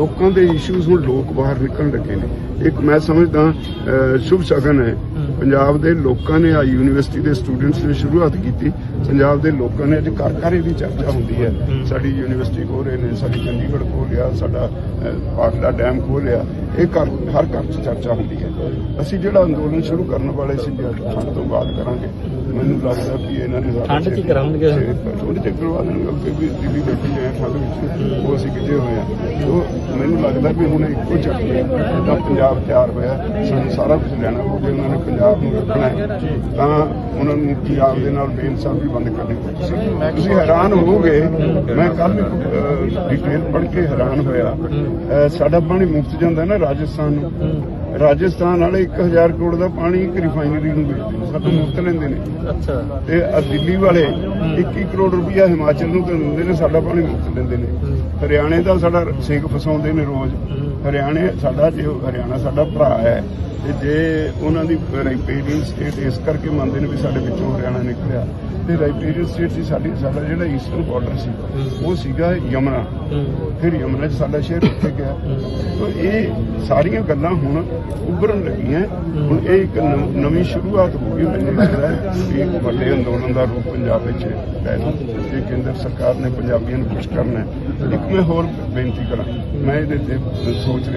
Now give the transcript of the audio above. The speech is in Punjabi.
ਲੋਕਾਂ ਦੇ ਇਸ਼ੂਜ਼ ਹੁਣ ਲੋਕ ਬਾਹਰ ਨਿਕਲਣ ਲੱਗੇ ਨੇ। ਇੱਕ ਮੈਂ ਸਮਝਦਾ ਸ਼ੁਭ ਸ਼ਗਨ ਹੈ। ਪੰਜਾਬ ਦੇ ਲੋਕਾਂ ਨੇ ਆ ਯੂਨੀਵਰਸਿਟੀ ਦੇ ਸਟੂਡੈਂਟਸ ਨੇ ਸ਼ੁਰੂਆਤ ਕੀਤੀ। ਪੰਜਾਬ ਦੇ ਲੋਕਾਂ ਨੇ ਅੱਜ ਘਰ ਘਰ ਇਹਦੀ ਚਰਚਾ ਹੁੰਦੀ ਹੈ। ਸਾਡੀ ਯੂਨੀਵਰਸਿਟੀ ਖੋਲ ਰਹੇ ਨੇ ਸਾਡੀ ਚੰਡੀਗੜ੍ਹ ਖੋਲਿਆ ਸਾਡਾ ਪਾਖੜਾ ਡੈਮ ਖੋਲਿਆ ਇਹ ਘਰ ਹਰ ਘਰ 'ਚ ਚਰਚਾ ਹੁੰਦੀ ਹੈ। ਅਸੀਂ ਜਿਹੜਾ ਅੰਦੋਲਨ ਸ਼ੁਰੂ ਕਰਨ ਵਾਲੇ ਸੀ ਅੱਜ ਠੰਡ ਤੋਂ ਬਾਅਦ ਕਰਾਂਗੇ। ਮੈਨੂੰ ਲੱਗਦਾ ਵੀ ਇਹਨਾਂ ਨੇ ਠੰਡ 'ਚ ਹੀ ਕਰਾਂਗੇ। ਥੋੜੀ ਜਿਹੀ ਕਰਵਾ ਦੇਣਗੇ ਅੱਗੇ ਵੀ ਦਿੱਲੀ ਬੈਠੀ ਹੈ ਠੰਡ ਵਿੱਚ ਉਹ ਅਸੀਂ ਕਿਤੇ ਹੋਏ ਆ। ਉਹ ਮੈਨੂੰ ਲੱਗਦਾ ਵੀ ਹੁਣ ਇੱਕੋ ਚੱਕਰ ਦਾ ਪੰਜਾਬ ਤਿਆਰ ਹੋਇਆ ਸਾਨੂੰ ਸਾਰਾ ਕੁਝ ਲੈਣਾ ਹੋ ਜੇ ਉਹਨਾਂ ਨੇ ਪੰਜਾਬ ਨੂੰ ਰੱਖਣਾ ਹੈ ਤਾਂ ਉਹਨਾਂ ਨੂੰ ਪੰਜਾਬ ਦੇ ਨਾਲ ਬੇਇਨਸਾਫੀ ਬੰਦ ਕਰਨੀ ਪਊ। ਤੁਸੀਂ ਹੈਰਾਨ ਹੋਵੋਗੇ ਮੈਂ ਕੱਲ ਡਿਟੇਲ ਪੜ੍ਹ ਕੇ ਹੈਰਾਨ ਹੋਇਆ। ਸਾਡਾ ਪਾਣੀ ਮੁਫਤ ਜਾਂਦਾ ਨਾ ਰਾਜਸਥਾਨ ਨੂੰ। ਰਾਜਸਥਾਨ ਵਾਲੇ 1000 ਕਰੋੜ ਦਾ ਪਾਣੀ ਇੱਕ ਰਿਫਾਈਨਰੀ ਨੂੰ ਵੇਚਦੇ ਨੇ ਸਾਡਾ ਮੁਫਤ ਲੈਂਦੇ ਨੇ। ਅੱਛਾ। ਤੇ ਆਹ ਦਿੱਲੀ ਵਾਲੇ 21 ਕਰੋੜ ਰੁਪਇਆ ਹਿਮਾਚਲ ਨੂੰ ਤਾਂ ਦਿੰਦੇ ਨੇ ਸਾਡਾ ਪਾਣੀ ਮੁਫਤ ਦਿੰਦੇ ਨੇ। ਹਰਿਆਣੇ ਦਾ ਸਾਡਾ ਸਿੰਘ ਫਸਾਉਂਦੇ ਨੇ ਰੋਜ਼। ਹਰਿਆਣੇ ਸਾਡਾ ਜੇ ਹਰਿਆਣਾ ਸਾਡਾ ਭਰਾ ਹੈ ਤੇ ਜੇ ਉਹਨਾਂ ਦੀ ਰਾਈਪੇਰੀਅਨ ਸਟੇਟ ਇਸ ਕਰਕੇ ਮੰਨਦੇ ਨੇ ਵੀ ਸਾਡੇ ਵਿੱਚੋਂ ਹਰਿਆਣਾ ਨਿਕਲਿਆ ਤੇ ਰਾਈਪੇਰੀਅਨ ਸਟੇਟ ਸੀ ਸਾਡੀ ਸਾਡਾ ਜਿਹੜਾ ਈਸਟਰਨ ਬਾਰਡਰ ਸੀ ਉਹ ਸੀਗਾ ਯਮਨਾ। ਫਿਰ ਯਮਨਾ 'ਚ ਸਾਡਾ ਸ਼ਹਿਰ ਉੱਥੇ ਗਿਆ। ਤਾਂ ਇਹ ਸਾਰੀਆਂ ਗੱਲਾਂ ਹੁਣ ਉੱਭਰਨ ਲੱਗੀਆਂ। ਹੁਣ ਇਹ ਇੱਕ ਨਵ- ਸ਼ੁਰੂਆਤ ਹੋ ਗਈ ਮੈਨੂੰ ਲੱਗਦਾ ਇੱਕ ਵੱਡੇ ਅੰਦੋਲਨ ਦਾ ਰੂਪ ਪੰਜਾਬ ਵਿੱਚ ਪੈਦਾ ਜੇ ਕੇਂਦਰ ਸਰਕਾਰ ਨੇ ਪੰਜਾਬੀਆਂ ਨੂੰ ਕੁਝ ਕਰਨਾ ਇੱਕ ਮੈਂ ਹੋਰ ਬੇਨਤੀ ਕਰਾਂ। ਮੈਂ ਇਹਦੇ ਤੇ ਸੋਚ